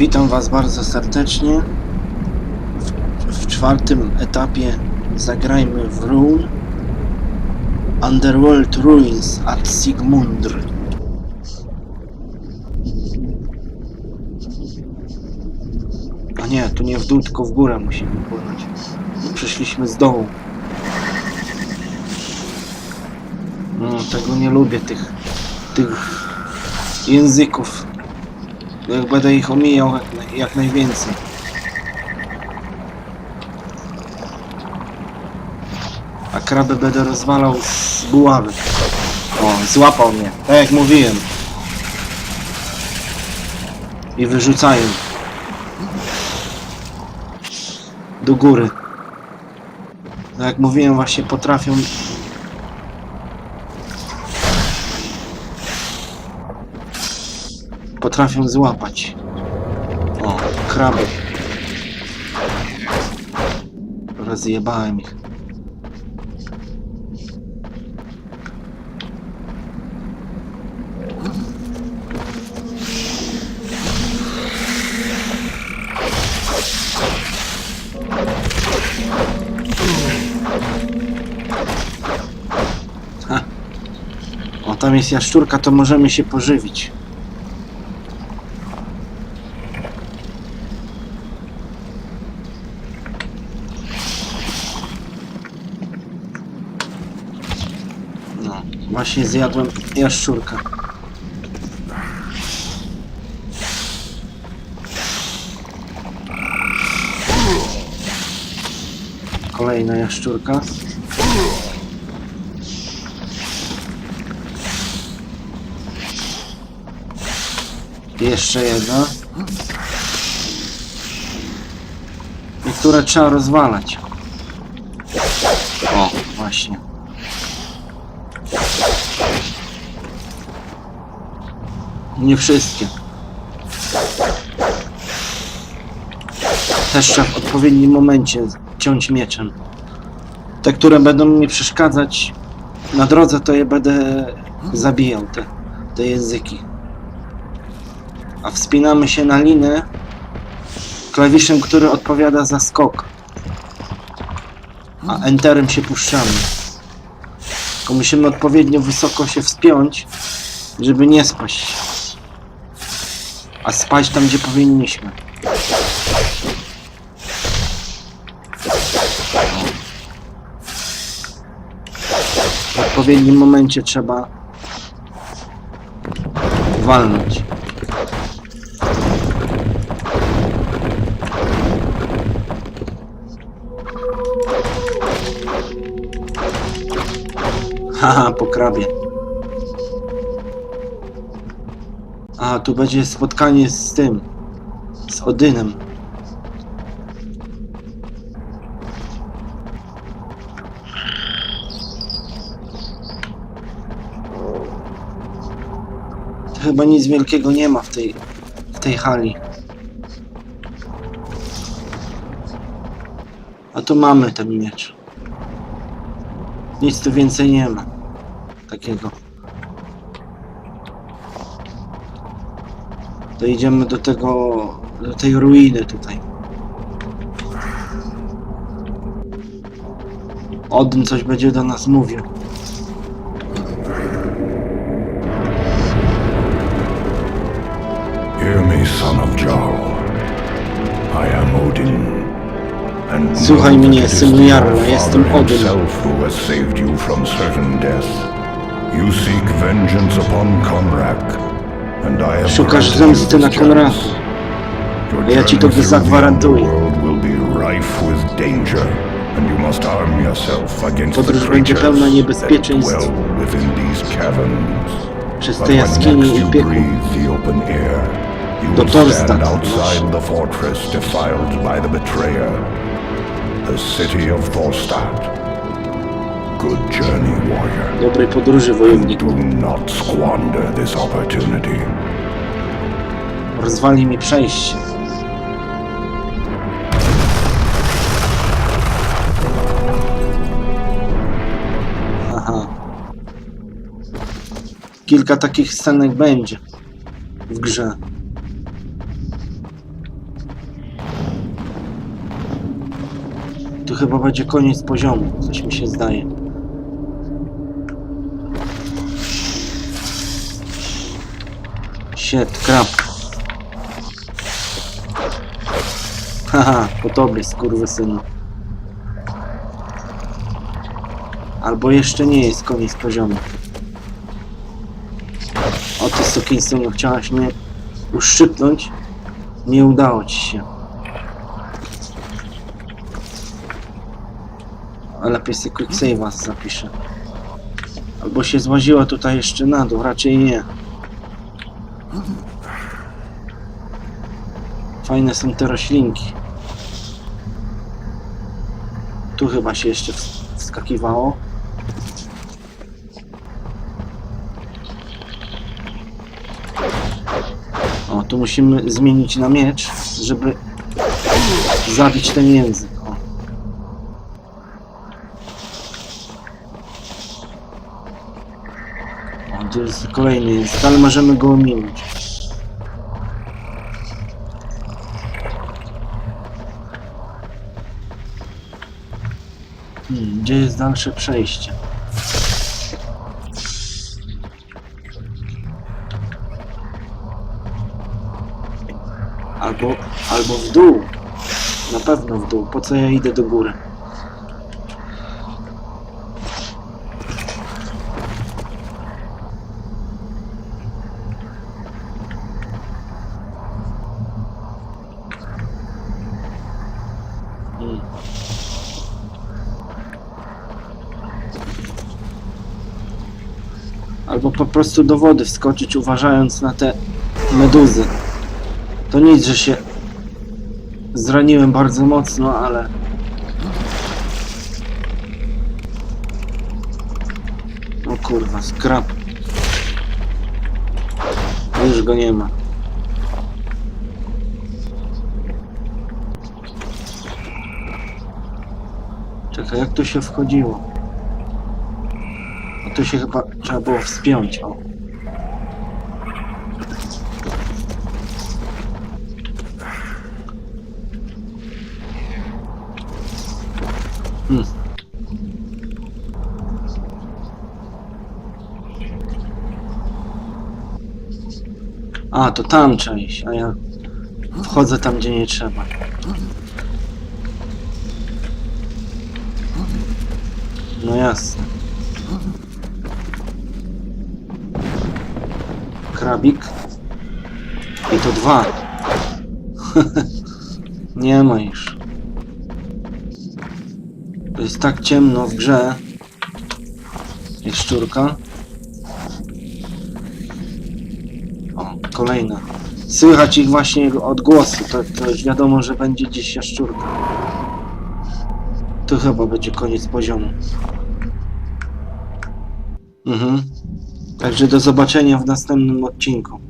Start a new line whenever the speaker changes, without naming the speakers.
Witam Was bardzo serdecznie. W, w czwartym etapie zagrajmy w Rune Underworld Ruins at Sigmundr. A nie, tu nie w dół, tylko w górę musimy płynąć. Przyszliśmy z dołu. No, tego nie lubię, tych, tych języków. Jak będę ich omijał jak, jak najwięcej. A kraby będę rozwalał z buławy. O, złapał mnie. Tak jak mówiłem. I wyrzucają. Do góry. Tak jak mówiłem, właśnie potrafią potrafią złapać. O, kraby. Rozjebałem ich. Tam jest jaszczurka, to możemy się pożywić. No, właśnie zjadłem jaszczurkę. Kolejna jaszczurka. Jeszcze jedna. Niektóre trzeba rozwalać. O, właśnie. Nie wszystkie. Też trzeba w odpowiednim momencie ciąć mieczem. Te, które będą mi przeszkadzać na drodze, to je będę zabijał, te, te języki. A wspinamy się na linę klawiszem, który odpowiada za skok. A enterem się puszczamy. Tylko musimy odpowiednio wysoko się wspiąć, żeby nie spaść. A spać tam, gdzie powinniśmy. W odpowiednim momencie trzeba walnąć. Haha, po krabie. A, tu będzie spotkanie z tym. Z Odynem. Chyba nic wielkiego nie ma w tej, w tej hali. A tu mamy ten miecz. Nic tu więcej nie ma. Takiego. To idziemy do tego, do tej ruiny tutaj. Odyn coś będzie do nas mówił. Słuchaj mnie, synu Jarla, jestem Odyn.
you seek vengeance upon Konrak,
Szukasz zemsty na
this
Konraku.
chance. Your
A ja ci to zagwarantuję. Podróż będzie pełna niebezpieczeństw. Przez te jaskinie i piekło. Do Torstad,
stand
masz.
outside the fortress defiled by the betrayer, the city of Thorstad good journey, warrior.
Dobrej podróży, wojowniku.
Do not squander this opportunity.
Rozwali mi przejście. Aha. Kilka takich scenek będzie w grze. Tu chyba będzie koniec poziomu, coś mi się zdaje. Shit, krab. Haha, po tobie, skurwysynu. Albo jeszcze nie jest koniec poziomu. O ty sukinsynu, chciałaś mnie uszczypnąć? Nie udało ci się. A lepiej sobie quick save'a zapiszę. Albo się złaziła tutaj jeszcze na dół, raczej nie. Fajne są te roślinki. Tu chyba się jeszcze ws- wskakiwało. O, tu musimy zmienić na miecz, żeby zabić ten język. O. O, tu jest kolejny język, ale możemy go ominąć. Gdzie jest dalsze przejście? Albo, albo w dół. Na pewno w dół. Po co ja idę do góry? Albo po prostu do wody wskoczyć, uważając na te meduzy. To nic, że się zraniłem bardzo mocno, ale... O kurwa, skrap. Już go nie ma. Czekaj, jak tu się wchodziło? Tu się chyba trzeba było wspiąć, o. Hmm. A, to tam iść, a ja wchodzę tam, gdzie nie trzeba. No jasne. Krabik. I to dwa. nie ma już. To jest tak ciemno w grze. Jest szczurka. O, kolejna. Słychać ich właśnie odgłosy. To, to już wiadomo, że będzie gdzieś jaszczurka. To chyba będzie koniec poziomu. Mhm. Także do zobaczenia w następnym odcinku.